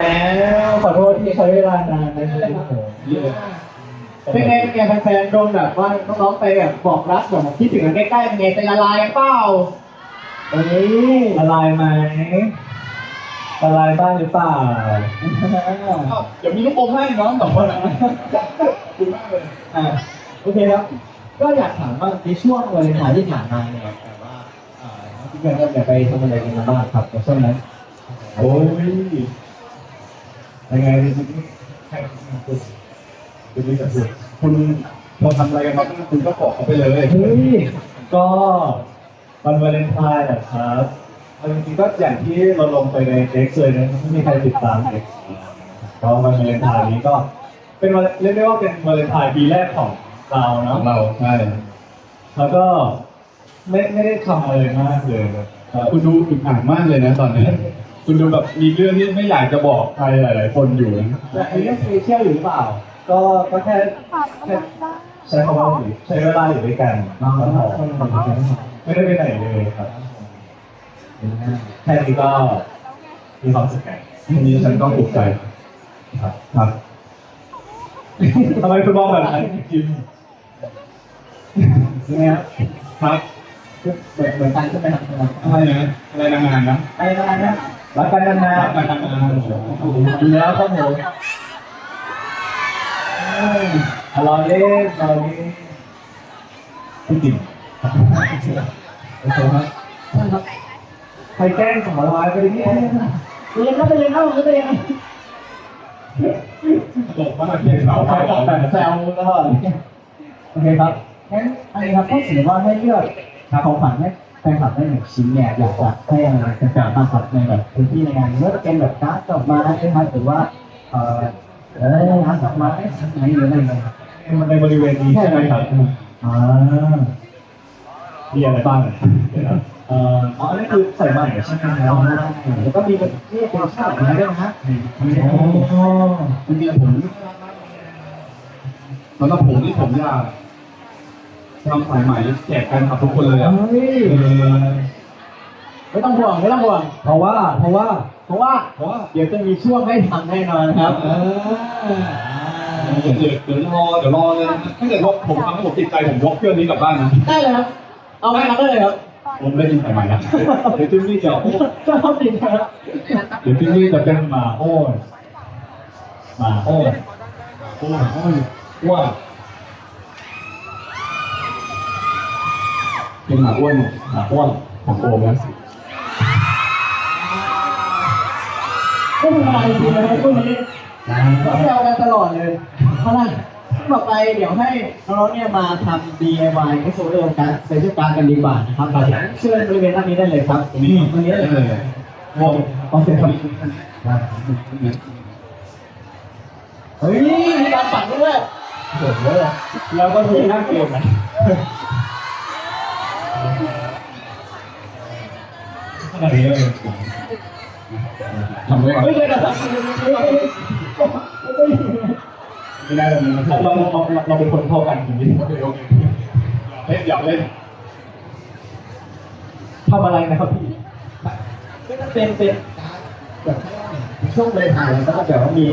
แล้วขอโทษที่ใช้เวลานานนะครับผมเป็นไงเป็นไงแฟนๆโดนแบบว่าน้องๆไปแบบบอกรักแบบคิดถึงกันใกล้ๆเป็นไงใจละลายกันเปล่าเอ้ยละลายไหมละลายบ้างหรือเปล่าเดี๋ยวมีลูกอมให้น้องสองคนนะคุณมากเลยอะโอเคครับ ก็อยากถามว่าในช่วงวาเลนไทน์ที่ผ่านมาเนี่ยแต่ว่าอ่าที่เพื่อนก็เนี่ยไปทำอะไรกันมาบ้างครับในช่วงนั้นโอ้ย ยังไงดีให้คุณคุณนี่กับคุณคุณเราทำอะไรกันมาคุณก็บอกเขาไปเลยเฮ้ยก็วันวาเลนไทน์นะครับเอาจริงๆก็อย่างที่เราลงไปในเอ็กซ์เลยนะไม่มีใครติดตามเอ็กซ์ก็วันวาเลนไทน์นี้ก็ เป็นวันเรียกได้ว่าเป็นวาเลนไทน์ปีแรกของเราขเนาะองเราใช่แล้วก็ไม่ไม่ได้ทำอะไรมากเลยครับคุณดูอึดอัดมากเลยนะตอนนี้ คุณดูแบบมีเรื่องที่ไม่อยากจะบอกใครหลาย ๆ คนอยู่นะแต่ไอ้เรื่องสเปเชียลอยู่หรือเปล่า ก็ก็แค่แค่ใช้คำว่าใช้เวลาอยู่ด้วยกันก็พอไม่ได้ไปไหนเลยครับแค่นี้ก็มีความสุขแล้วอันนี้ฉันต้องปลุกใจครับครับทำไมคุณมองแบบนั้นจิมยังไงครับครับเหมือนเหมือนกันใช่ไหมครับอะไรนะอะไรนานๆนะอะไรนะนะรักกันนาน รักกันนานๆๆดีแล้วครับผมอร่อยเล่นอร่อยเล่นพี่จิ๋มโอเคครับใครแกล้งสองร้อยไปดิพี่เรียนก็ไปเรียนเข้าก็ไปเรียนตกมาเขียนเขาใครบอกแต่แซวแล้วโอเคครับงั้นอันนี้ครับถ้าสมมติว่าให้เลือกของขวัญให้ แฟนคลับได้หนึ่งชิ้นเนี่ยอยากจะให้อะไรเป็นแฟนคลับในแบบพื้นที่ในงานไม่ว่าจะเป็นแบบการ์ดดอกไม้นะครับหรือว่าเอ่อเออร้านดอกไม้ไหนหรืออะไรเงี้ยมันในบริเวณนี้ใช่ไหมครับอ่ามีอะไรบ้างเอ่ออ๋ออันนี้คือใส่ใหม่ใช่ไหมครับแล้วก็มีเป็นนี่เป็นชาติอะไรด้วยนะฮะอ๋อจริงๆผมสำหรับผมนี่ผมอยาก ทำสายใหม่แจกกันกับทุกคนเลยอะเฮ้ย เออไม่ต้องห่วงไม่ต้องห่วงเพราะว่า เพราะว่า เพราะว่า เพราะว่าเดี๋ยวจะมีช่วงให้ทำแน่นอนครับ เออเดี๋ยวเดี๋ยวเดี๋ยวรอเดี๋ยวรอเลยนะถ้าเกิดว่าผมทำให้ผมติดใจผมยกเครื่องนี้กลับบ้านนะ ได้เลยครับ เอาไปทำได้เลยครับผมได้ยินสายใหม่นะเดี๋ยวที่นี่จะชอบจริงครับเดี๋ยวที่นี่จะเป็นหมาโอ้ยหมาโอ้ยโอ้ยโอ้ยว่า เป็นหมาอ้วนหมาอ้วนของโอมนะก็ทำอะไรจริงๆนะครับพวกนี้ก็แซวกันตลอดเลย เพราะฉะนั้นต่อไปเดี๋ยวให้น้องๆเนี่ยมาทำ DIY ก็โซเดอร์การเซอร์การกันดีกว่านะครับเราจะเชิญบริเวณด้านนี้ได้เลยครับตรงนี้ตรงนี้ได้เอเลยอโอ้ยโอเคครับเฮ้ยมีการฝันด้วยโอ้โหแล้วก็มีนั่งเกมนะข นาดนี้ยทำไว้ก่อนไม่เคยกระสับไม่ได้เลยเราเราเราเป็นคนเท่ากันอย่างโอเคโอเคเล่นหยอกเล่นทำอะไรนะครับพี่เป็นเป็นแบบช่วงเลยถ่ายแล้วก็แบบว่ามี